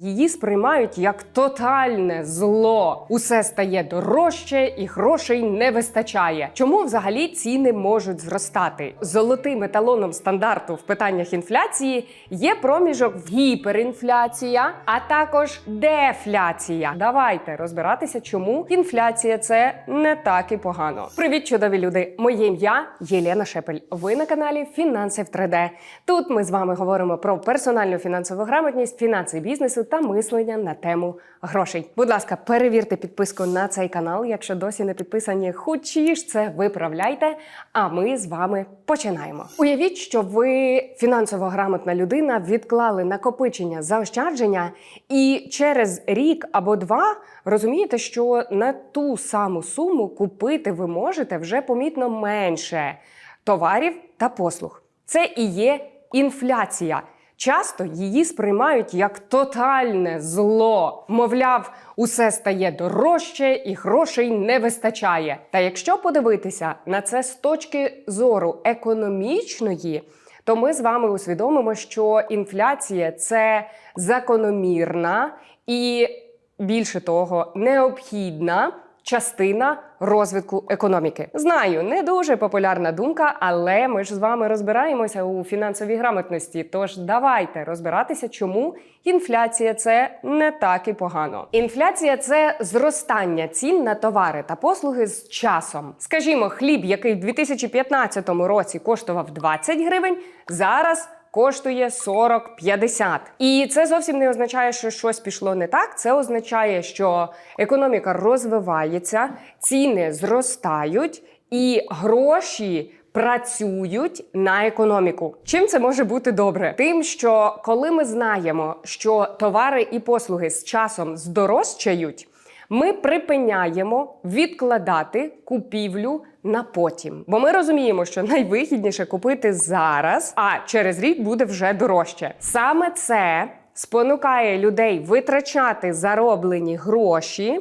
Її сприймають як тотальне зло. Усе стає дорожче і грошей не вистачає. Чому взагалі ціни можуть зростати? Золотим еталоном стандарту в питаннях інфляції є проміжок в гіперінфляція, а також дефляція. Давайте розбиратися, чому інфляція це не так і погано. Привіт, чудові люди! Моє ім'я Єлена Шепель. Ви на каналі Фінанси в 3D. Тут ми з вами говоримо про персональну фінансову грамотність, фінанси бізнесу та мислення на тему грошей. Будь ласка, перевірте підписку на цей канал. Якщо досі не підписані, хочеш це виправляйте. А ми з вами починаємо. Уявіть, що ви фінансово грамотна людина, відклали накопичення заощадження, і через рік або два розумієте, що на ту саму суму купити ви можете вже помітно менше товарів та послуг. Це і є інфляція. Часто її сприймають як тотальне зло. Мовляв, усе стає дорожче і грошей не вистачає. Та якщо подивитися на це з точки зору економічної, то ми з вами усвідомимо, що інфляція це закономірна і більше того, необхідна частина розвитку економіки. Знаю, не дуже популярна думка, але ми ж з вами розбираємося у фінансовій грамотності. Тож давайте розбиратися, чому інфляція це не так і погано. Інфляція це зростання цін на товари та послуги з часом. Скажімо, хліб, який в 2015 році коштував 20 гривень, зараз коштує 40-50. І це зовсім не означає, що щось пішло не так. Це означає, що економіка розвивається, ціни зростають і гроші. Працюють на економіку. Чим це може бути добре? Тим, що коли ми знаємо, що товари і послуги з часом здорожчають, ми припиняємо відкладати купівлю на потім. Бо ми розуміємо, що найвигідніше купити зараз, а через рік буде вже дорожче. Саме це спонукає людей витрачати зароблені гроші.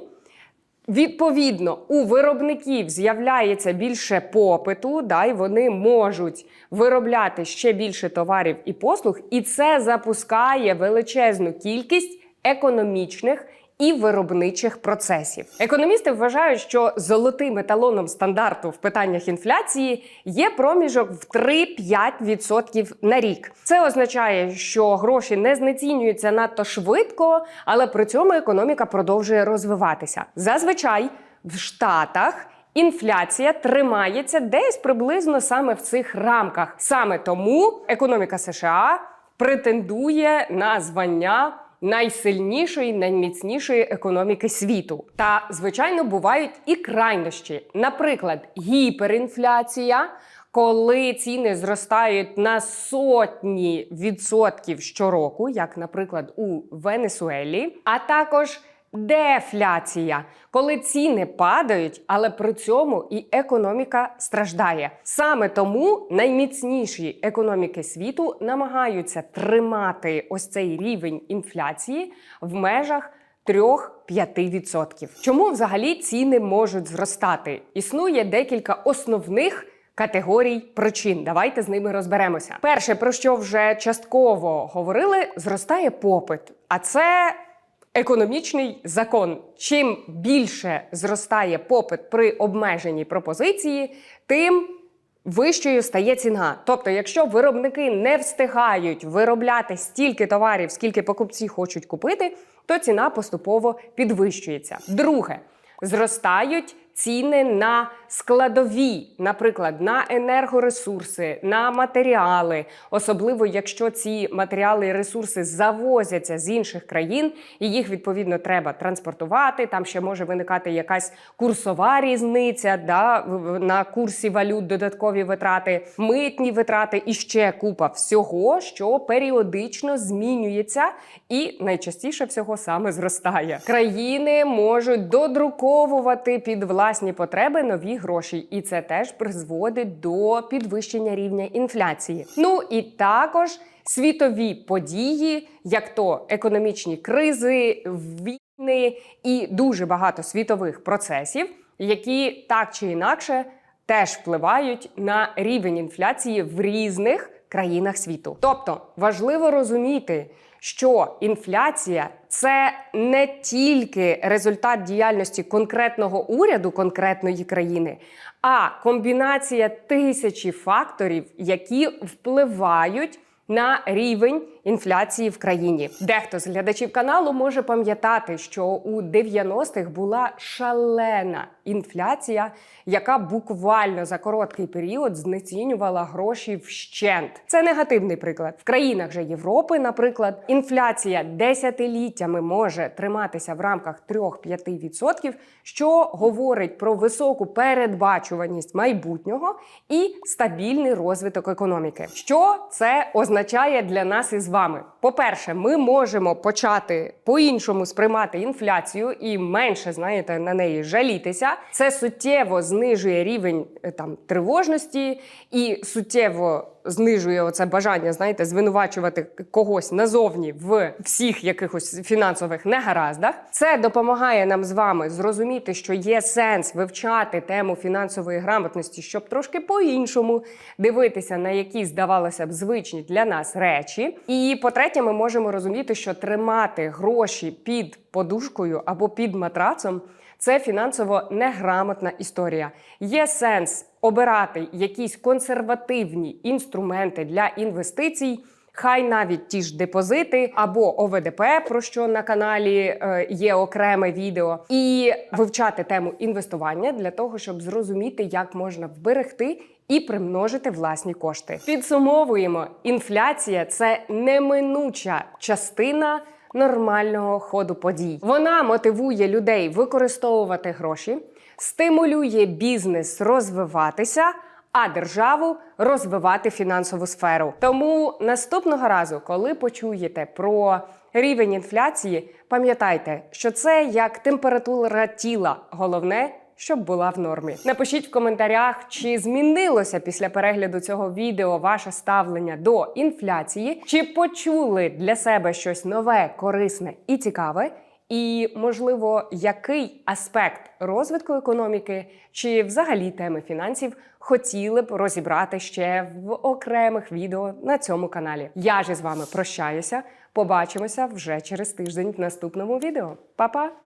Відповідно, у виробників з'являється більше попиту, да, і вони можуть виробляти ще більше товарів і послуг, і це запускає величезну кількість економічних і виробничих процесів. Економісти вважають, що золотим еталоном стандарту в питаннях інфляції є проміжок в 3-5% на рік. Це означає, що гроші не знецінюються надто швидко, але при цьому економіка продовжує розвиватися. Зазвичай в Штатах. Інфляція тримається десь приблизно саме в цих рамках. Саме тому економіка США претендує на звання найсильнішої, найміцнішої економіки світу. Та, звичайно, бувають і крайнощі. Наприклад, гіперінфляція. Коли ціни зростають на сотні відсотків щороку, як, наприклад, у Венесуелі, а також дефляція, коли ціни падають, але при цьому і економіка страждає. Саме тому найміцніші економіки світу намагаються тримати ось цей рівень інфляції в межах 3-5%. Чому взагалі ціни можуть зростати? Існує декілька основних. Категорій причин. Давайте з ними розберемося. Перше, про що вже частково говорили, зростає попит. А це економічний закон. Чим більше зростає попит при обмеженій пропозиції, тим вищою стає ціна. Тобто, якщо виробники не встигають виробляти стільки товарів, скільки покупці хочуть купити, то ціна поступово підвищується. Друге, зростають ціни на складові, наприклад, на енергоресурси, на матеріали, особливо якщо ці матеріали і ресурси завозяться з інших країн, і їх відповідно треба транспортувати. Там ще може виникати якась курсова різниця, да, на курсі валют, додаткові витрати, митні витрати і ще купа всього, що періодично змінюється і найчастіше всього саме зростає. Країни можуть додруковувати під власні потреби нові гроші, і це теж призводить до підвищення рівня інфляції. Ну і також світові події, як то економічні кризи, війни і дуже багато світових процесів, які так чи інакше теж впливають на рівень інфляції в різних країнах світу. Тобто важливо розуміти, що інфляція це не тільки результат діяльності конкретного уряду конкретної країни, а комбінація тисячі факторів, які впливають на рівень інфляції в країні. Дехто з глядачів каналу може пам'ятати, що у 90-х була шалена інфляція, яка буквально за короткий період знецінювала гроші вщент. Це негативний приклад. В країнах же Європи, наприклад, інфляція десятиліттями може триматися в рамках 3-5%, що говорить про високу передбачуваність майбутнього і стабільний розвиток економіки. Що це означає для нас із вами? По-перше, ми можемо почати по-іншому сприймати інфляцію і менше, знаєте, на неї жалітися. Це суттєво знижує рівень е, там тривожності і суттєво знижує оце бажання, знаєте, звинувачувати когось назовні в всіх якихось фінансових негараздах. Це допомагає нам з вами зрозуміти, що є сенс вивчати тему фінансової грамотності, щоб трошки по-іншому дивитися на які здавалося б звичні для нас речі. І по-третє, ми можемо розуміти, що тримати гроші під подушкою або під матрацом. Це фінансово неграмотна історія. Є сенс обирати якісь консервативні інструменти для інвестицій. Хай навіть ті ж депозити або ОВДП, про що на каналі е, є окреме відео, і вивчати тему інвестування для того, щоб зрозуміти, як можна вберегти і примножити власні кошти. Підсумовуємо: інфляція це неминуча частина нормального ходу подій. Вона мотивує людей використовувати гроші, стимулює бізнес розвиватися. А державу розвивати фінансову сферу. Тому наступного разу, коли почуєте про рівень інфляції, пам'ятайте, що це як температура тіла. Головне, щоб була в нормі. Напишіть в коментарях, чи змінилося після перегляду цього відео ваше ставлення до інфляції, чи почули для себе щось нове, корисне і цікаве. І, можливо, який аспект розвитку економіки чи взагалі теми фінансів хотіли б розібрати ще в окремих відео на цьому каналі. Я ж із вами прощаюся. Побачимося вже через тиждень в наступному відео. Па-па!